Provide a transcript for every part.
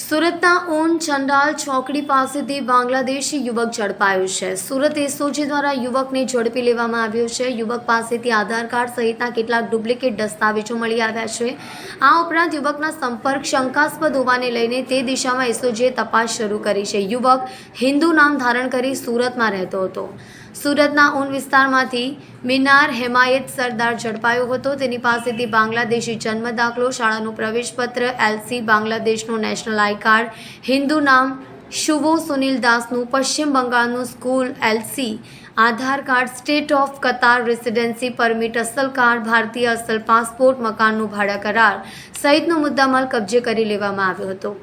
સુરતના ઓન ચંડાલ ચોકડી પાસેથી બાંગ્લાદેશી યુવક ઝડપાયો છે. સુરત એસઓજી દ્વારા યુવકને ઝડપી લેવામાં આવ્યો છે. યુવક પાસેથી આધાર કાર્ડ સહિતના કેટલાક ડુપ્લિકેટ દસ્તાવેજો મળી આવ્યા છે. આ ઉપરાંત યુવકના સંપર્ક શંકાસ્પદ હોવાને લઈને તે દિશામાં એસઓજીએ તપાસ શરૂ કરી છે. યુવક હિન્દુ નામ ધારણ કરી સુરતમાં રહેતો હતો. સુરતના ઉન વિસ્તારમાંથી મિનાર હેમાયત સરદાર ઝડપાયો હતો. તેની પાસેથી બાંગ્લાદેશી જન્મ દાખલો, શાળાનું પ્રવેશપત્ર, એલસી, બાંગ્લાદેશનું નેશનલ આઈ કાર્ડ, હિન્દુ નામ શુભો સુનિલ દાસનું, પશ્ચિમ બંગાળનું school, LC, Aadhaar card, state of Qatar residency permit, અસલ કાર્ડ ભારતીય અસલ પાસપોર્ટ, મકાનનું ભાડા કરાર સહિતનો મુદ્દામાલ કબજે કરી લેવામાં આવ્યો હતો.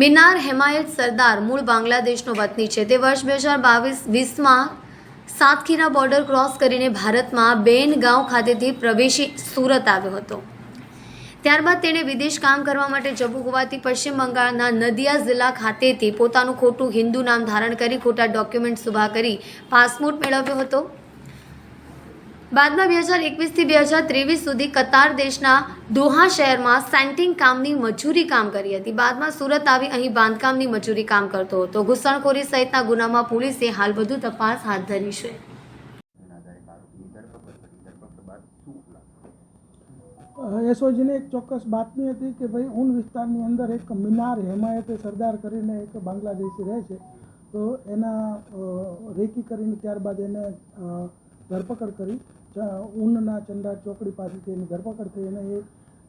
મિનાર હેમાયત સરદાર મૂળ બાંગ્લાદેશનો વતની છે. તે વર્ષ બે હજાર બાવીસ વીસમાં સાતખીરા બોર્ડર ક્રોસ કરીને ભારતમાં બેન ગાંવ ખાતેથી પ્રવેશી સુરત આવ્યો હતો. ત્યારબાદ તેણે વિદેશ કામ કરવા માટે જવું હોવાથી પશ્ચિમ બંગાળના નદિયા જિલ્લા ખાતેથી પોતાનું ખોટું હિન્દુ નામ ધારણ કરી ખોટા ડોક્યુમેન્ટ ઊભા કરી પાસપોર્ટ મેળવ્યો હતો. બાદમાં બે હજાર એકવીસથી બે હજાર ત્રેવીસ સુધી કતાર દેશના દોહા શહેરમાં સેન્ટિંગ કામની મજૂરી કામ કરી હતી. બાદમાં સુરત આવી અહીં બાંધકામની મજૂરી કામ કરતો હતો. ઘૂસણખોરી સહિતના ગુનામાં પોલીસે હાલ વધુ તપાસ હાથ ધરી છે. એસઓજીને એક ચોક્કસ બાતમી હતી કે ભાઈ ઊન વિસ્તારની અંદર એક મિનાર, હેમાયતે સરદાર કરીને એક બાંગ્લાદેશી રહે છે. તો એના રેકી કરીને ત્યારબાદ એને ધરપકડ કરી. ચ- ઊનના ચંડા ચોકડી પાસેથી એની ધરપકડ થઈ અને એ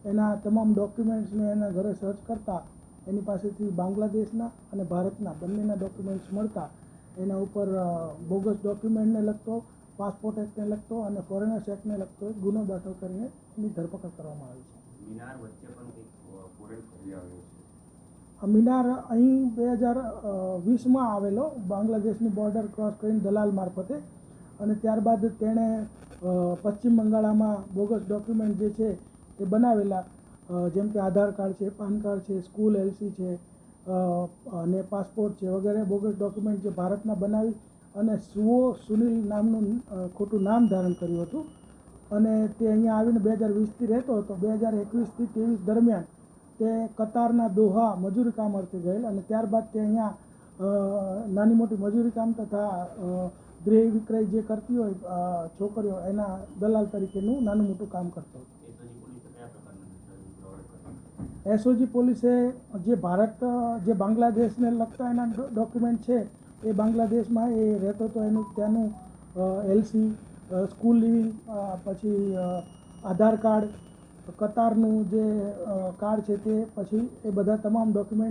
એના તમામ ડોક્યુમેન્ટ્સને એના ઘરે સર્ચ કરતા એની પાસેથી બાંગ્લાદેશના અને ભારતના બંનેના ડોક્યુમેન્ટ્સ મળતા એના ઉપર બોગસ ડોક્યુમેન્ટને લગતો પાસપોર્ટ એક્ટને લગતો અને ફોરેનર્સ એક્ટને લગતો એક ગુનો દાખલ કરીને એની ધરપકડ કરવામાં આવી છે. મિનાર વચ્ચે પણ મિનાર અહીં બે હજાર વીસમાં આવેલો બાંગ્લાદેશની બોર્ડર ક્રોસ કરીને દલાલ મારફતે અને ત્યારબાદ તેણે પશ્ચિમ બંગાળામાં બોગસ ડોક્યુમેન્ટ જે છે એ બનાવેલા જેમ કે આધાર કાર્ડ છે, પાન કાર્ડ છે, સ્કૂલ એલસી છે અને પાસપોર્ટ છે વગેરે બોગસ ડોક્યુમેન્ટ જે ભારતના બનાવી અને સુઓ સુનિલ નામનું ખોટું નામ ધારણ કર્યું હતું. અને તે અહીંયા આવીને બે હજાર વીસથી રહેતો હતો. બે હજાર એકવીસથી ત્રેવીસ દરમિયાન તે કતારના દોહા મજૂરી કામ અર્થે ગયેલ અને ત્યારબાદ તે અહીંયા નાની મોટી મજૂરી કામ તથા અ, વિક્રય જે કરતી હોય છોકરીઓ એના દલાલ તરીકેનું નાનું મોટું કામ કરતો હતો એસઓજી પોલીસે જે ભારત જે બાંગ્લાદેશને લગતા એના ડોક્યુમેન્ટ છે એ બાંગ્લાદેશમાં એ રહેતો હતો એનું ત્યાંનું એલસી સ્કૂલ લિવિંગ પછી આધાર કાર્ડ કતારનું જે કાર્ડ છે તે પછી એ બધા તમામ ડોક્યુમેન્ટ